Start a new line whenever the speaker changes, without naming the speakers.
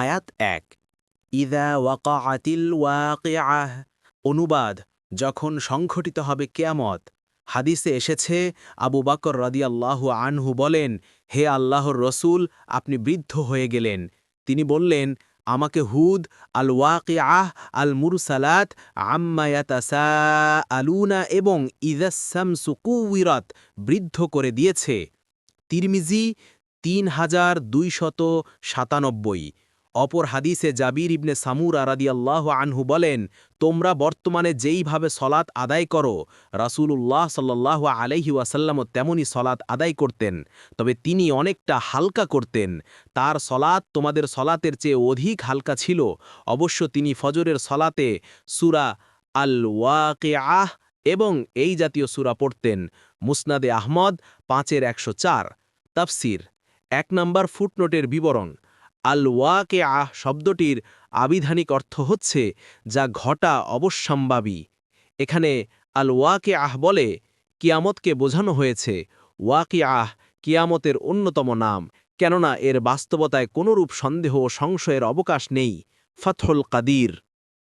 আয়াত এক। ইদা ওয়াকাআতিল ওয়াকিআহ। অনুবাদ, যখন সংঘটিত হবে কেয়ামত। হাদিসে এসেছে, আবু বকর রাদিয়াল্লাহু আনহু বলেন, হে আল্লাহর রসুল, আপনি বৃদ্ধ হয়ে গেলেন। তিনি বললেন, আমাকে হুদ, আল ওয়াকিআহ, আল মুরসালাত আলুনা এবং ইদাসাম বৃদ্ধ করে দিয়েছে। তিরমিজি, তিন হাজার দুইশত সাতানব্বই। অপর হাদিসে জাবির ইবনে সামুর আরাদিয়াল্লাহ আনহু বলেন, তোমরা বর্তমানে যেইভাবে সলাৎ আদায় করো, রাসূলুল্লাহ সাল্লাহ আলাইহি ওয়াসাল্লামও তেমনই সলাৎ আদায় করতেন। তবে তিনি অনেকটা হালকা করতেন। তার সলাৎ তোমাদের সলাতের চেয়ে অধিক হালকা ছিল। অবশ্য তিনি ফজরের সলাতে সুরা আল ওয়াকে আহ এবং এই জাতীয় সুরা পড়তেন। মুসনাদে আহমদ পাঁচের একশো চার। তাফসির। এক নম্বর ফুটনোটের বিবরণ। আল ওয়াকে আহ শব্দটির আবিধানিক অর্থ হচ্ছে, যা ঘটা অবশ্যম্ভাবী। এখানে আল ওয়াকে আহ বলে, কিয়ামতকে বোঝানো হয়েছে। ওয়াকে আহ কিয়ামতের অন্যতম নাম, কেননা এর বাস্তবতায় কোনরূপ সন্দেহ ও সংশয়ের অবকাশ নেই। ফথল কাদির।